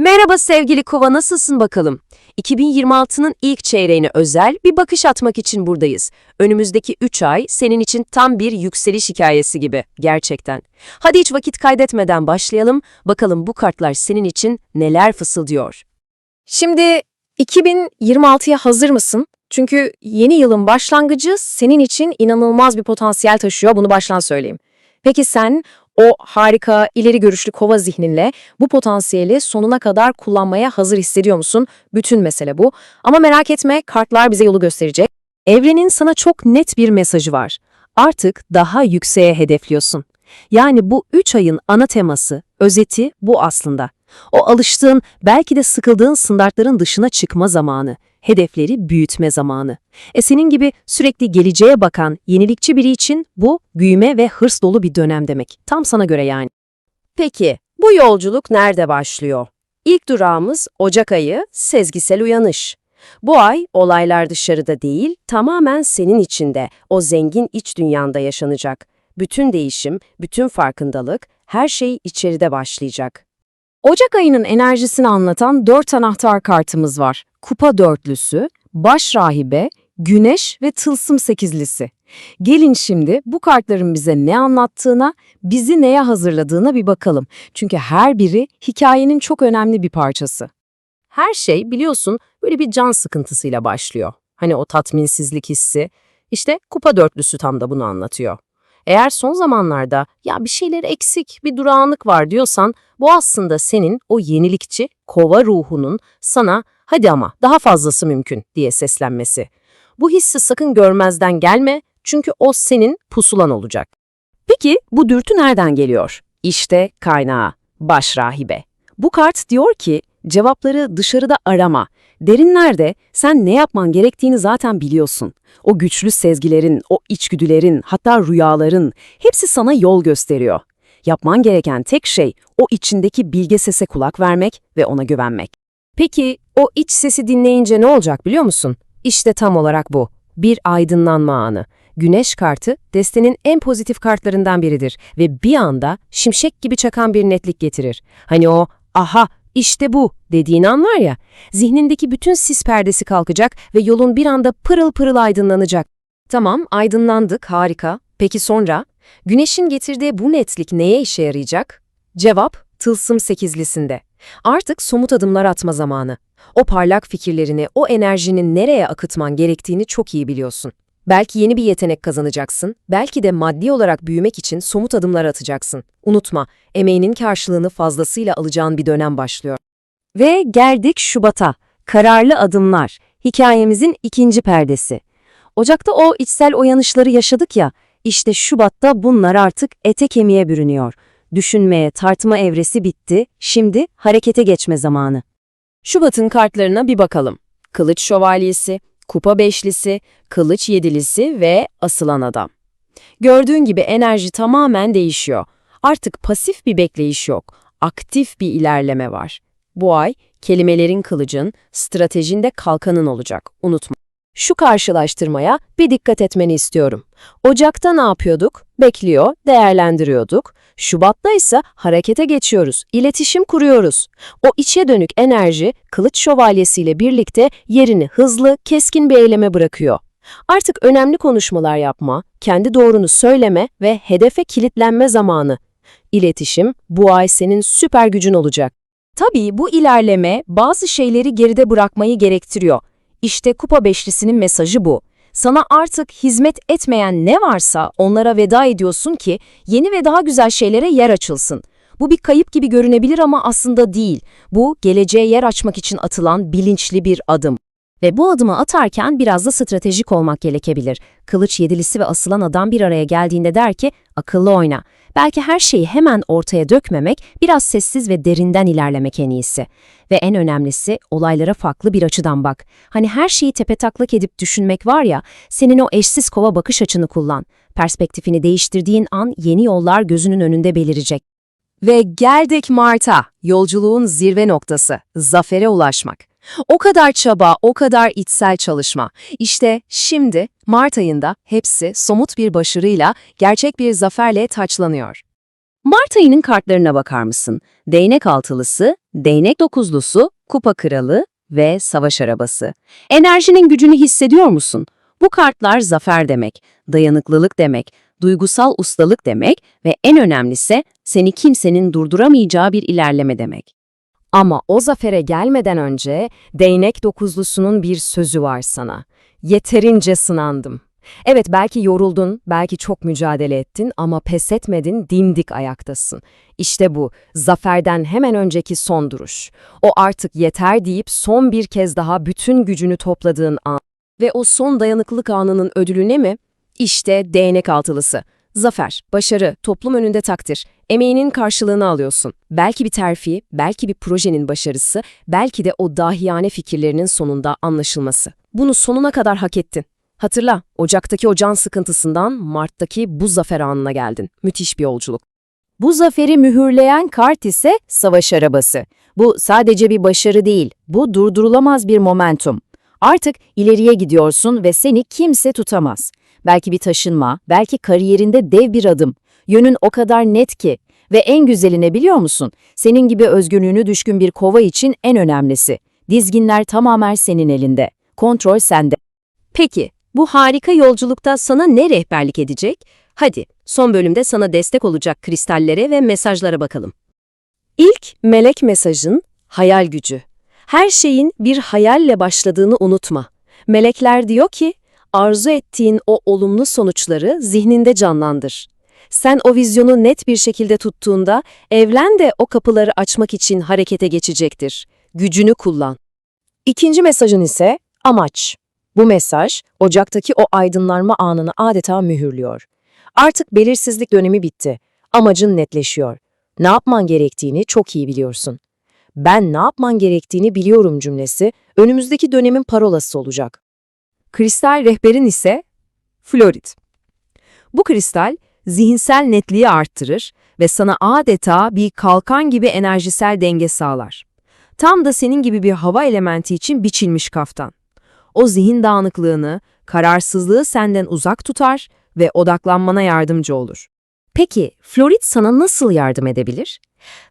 Merhaba sevgili kova nasılsın bakalım? 2026'nın ilk çeyreğine özel bir bakış atmak için buradayız. Önümüzdeki 3 ay senin için tam bir yükseliş hikayesi gibi gerçekten. Hadi hiç vakit kaydetmeden başlayalım. Bakalım bu kartlar senin için neler fısıldıyor. Şimdi 2026'ya hazır mısın? Çünkü yeni yılın başlangıcı senin için inanılmaz bir potansiyel taşıyor, bunu baştan söyleyeyim. Peki sen o harika, ileri görüşlü kova zihninle bu potansiyeli sonuna kadar kullanmaya hazır hissediyor musun? Bütün mesele bu. Ama merak etme, kartlar bize yolu gösterecek. Evrenin sana çok net bir mesajı var. Artık daha yükseğe hedefliyorsun. Yani bu 3 ayın ana teması, özeti bu aslında. O alıştığın, belki de sıkıldığın standartların dışına çıkma zamanı, hedefleri büyütme zamanı. E senin gibi sürekli geleceğe bakan, yenilikçi biri için bu büyüme ve hırs dolu bir dönem demek. Tam sana göre yani. Peki, bu yolculuk nerede başlıyor? İlk durağımız Ocak ayı, sezgisel uyanış. Bu ay olaylar dışarıda değil, tamamen senin içinde, o zengin iç dünyanda yaşanacak. Bütün değişim, bütün farkındalık, her şey içeride başlayacak. Ocak ayının enerjisini anlatan dört anahtar kartımız var. Kupa dörtlüsü, baş rahibe, güneş ve tılsım sekizlisi. Gelin şimdi bu kartların bize ne anlattığına, bizi neye hazırladığına bir bakalım. Çünkü her biri hikayenin çok önemli bir parçası. Her şey biliyorsun böyle bir can sıkıntısıyla başlıyor. Hani o tatminsizlik hissi. İşte kupa dörtlüsü tam da bunu anlatıyor. Eğer son zamanlarda ya bir şeyler eksik, bir durağanlık var diyorsan bu aslında senin o yenilikçi kova ruhunun sana hadi ama daha fazlası mümkün diye seslenmesi. Bu hissi sakın görmezden gelme çünkü o senin pusulan olacak. Peki bu dürtü nereden geliyor? İşte kaynağı, baş rahibe. Bu kart diyor ki cevapları dışarıda arama. Derinlerde sen ne yapman gerektiğini zaten biliyorsun. O güçlü sezgilerin, o içgüdülerin, hatta rüyaların hepsi sana yol gösteriyor. Yapman gereken tek şey o içindeki bilge sese kulak vermek ve ona güvenmek. Peki o iç sesi dinleyince ne olacak biliyor musun? İşte tam olarak bu. Bir aydınlanma anı. Güneş kartı destenin en pozitif kartlarından biridir ve bir anda şimşek gibi çakan bir netlik getirir. Hani o aha işte bu dediğin an var ya, zihnindeki bütün sis perdesi kalkacak ve yolun bir anda pırıl pırıl aydınlanacak. Tamam, aydınlandık, harika. Peki sonra? Güneşin getirdiği bu netlik neye işe yarayacak? Cevap, tılsım sekizlisinde. Artık somut adımlar atma zamanı. O parlak fikirlerini, o enerjinin nereye akıtman gerektiğini çok iyi biliyorsun. Belki yeni bir yetenek kazanacaksın, belki de maddi olarak büyümek için somut adımlar atacaksın. Unutma, emeğinin karşılığını fazlasıyla alacağın bir dönem başlıyor. Ve geldik Şubat'a. Kararlı adımlar. Hikayemizin ikinci perdesi. Ocakta o içsel uyanışları yaşadık ya, işte Şubat'ta bunlar artık ete kemiğe bürünüyor. Düşünmeye, tartma evresi bitti, şimdi harekete geçme zamanı. Şubat'ın kartlarına bir bakalım. Kılıç Şövalyesi, Kupa Beşlisi, Kılıç Yedilisi ve Asılan Adam. Gördüğün gibi enerji tamamen değişiyor. Artık pasif bir bekleyiş yok, aktif bir ilerleme var. Bu ay kelimelerin kılıcın, stratejinde kalkanın olacak, unutma. Şu karşılaştırmaya bir dikkat etmeni istiyorum. Ocak'ta ne yapıyorduk? Bekliyor, değerlendiriyorduk. Şubat'ta ise harekete geçiyoruz, iletişim kuruyoruz. O içe dönük enerji kılıç şövalyesiyle birlikte yerini hızlı, keskin bir eyleme bırakıyor. Artık önemli konuşmalar yapma, kendi doğrunu söyleme ve hedefe kilitlenme zamanı. İletişim bu ay senin süper gücün olacak. Tabii bu ilerleme bazı şeyleri geride bırakmayı gerektiriyor. İşte Kupa Beşlisi'nin mesajı bu. Sana artık hizmet etmeyen ne varsa onlara veda ediyorsun ki yeni ve daha güzel şeylere yer açılsın. Bu bir kayıp gibi görünebilir ama aslında değil. Bu geleceğe yer açmak için atılan bilinçli bir adım. Ve bu adımı atarken biraz da stratejik olmak gerekebilir. Kılıç yedilisi ve asılan adam bir araya geldiğinde der ki akıllı oyna. Belki her şeyi hemen ortaya dökmemek, biraz sessiz ve derinden ilerlemek en iyisi. Ve en önemlisi olaylara farklı bir açıdan bak. Hani her şeyi tepetaklak edip düşünmek var ya, senin o eşsiz kova bakış açını kullan. Perspektifini değiştirdiğin an yeni yollar gözünün önünde belirecek. Ve geldik Mart'a, yolculuğun zirve noktası, zafere ulaşmak. O kadar çaba, o kadar içsel çalışma. İşte şimdi Mart ayında hepsi somut bir başarıyla, gerçek bir zaferle taçlanıyor. Mart ayının kartlarına bakar mısın? Değnek altılısı, değnek dokuzlusu, kupa kralı ve savaş arabası. Enerjinin gücünü hissediyor musun? Bu kartlar zafer demek, dayanıklılık demek, duygusal ustalık demek ve en önemlisi seni kimsenin durduramayacağı bir ilerleme demek. Ama o zafere gelmeden önce değnek dokuzlusunun bir sözü var sana. Yeterince sınandım. Evet belki yoruldun, belki çok mücadele ettin ama pes etmedin, dimdik ayaktasın. İşte bu, zaferden hemen önceki son duruş. O artık yeter deyip son bir kez daha bütün gücünü topladığın an. Ve o son dayanıklılık anının ödülü ne mi? İşte değnek altılısı. Zafer, başarı, toplum önünde takdir, emeğinin karşılığını alıyorsun. Belki bir terfi, belki bir projenin başarısı, belki de o dahiyane fikirlerinin sonunda anlaşılması. Bunu sonuna kadar hak ettin. Hatırla, Ocak'taki o can sıkıntısından Mart'taki bu zafer anına geldin. Müthiş bir yolculuk. Bu zaferi mühürleyen kart ise savaş arabası. Bu sadece bir başarı değil, bu durdurulamaz bir momentum. Artık ileriye gidiyorsun ve seni kimse tutamaz. Belki bir taşınma, belki kariyerinde dev bir adım. Yönün o kadar net ki. Ve en güzeline biliyor musun? Senin gibi özgünlüğünü düşkün bir kova için en önemlisi. Dizginler tamamen senin elinde. Kontrol sende. Peki, bu harika yolculukta sana ne rehberlik edecek? Hadi, son bölümde sana destek olacak kristallere ve mesajlara bakalım. İlk melek mesajın hayal gücü. Her şeyin bir hayalle başladığını unutma. Melekler diyor ki, arzu ettiğin o olumlu sonuçları zihninde canlandır. Sen o vizyonu net bir şekilde tuttuğunda evren de o kapıları açmak için harekete geçecektir. Gücünü kullan. İkinci mesajın ise amaç. Bu mesaj, Ocak'taki o aydınlanma anını adeta mühürlüyor. Artık belirsizlik dönemi bitti. Amacın netleşiyor. Ne yapman gerektiğini çok iyi biliyorsun. Ben ne yapman gerektiğini biliyorum cümlesi önümüzdeki dönemin parolası olacak. Kristal rehberin ise florit. Bu kristal zihinsel netliği arttırır ve sana adeta bir kalkan gibi enerjisel denge sağlar. Tam da senin gibi bir hava elementi için biçilmiş kaftan. O zihin dağınıklığını, kararsızlığı senden uzak tutar ve odaklanmana yardımcı olur. Peki, florit sana nasıl yardım edebilir?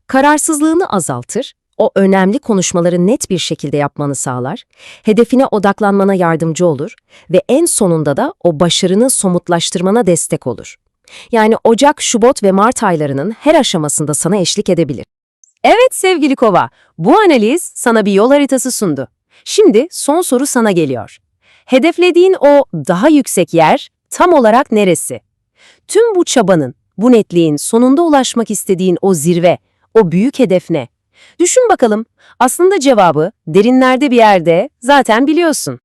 Kararsızlığını azaltır, o önemli konuşmaları net bir şekilde yapmanı sağlar, hedefine odaklanmana yardımcı olur ve en sonunda da o başarını somutlaştırmana destek olur. Yani Ocak, Şubat ve Mart aylarının her aşamasında sana eşlik edebilir. Evet sevgili Kova, bu analiz sana bir yol haritası sundu. Şimdi son soru sana geliyor. Hedeflediğin o daha yüksek yer tam olarak neresi? Tüm bu çabanın, bu netliğin sonunda ulaşmak istediğin o zirve, o büyük hedef ne? Düşün bakalım. Aslında cevabı derinlerde bir yerde zaten biliyorsun.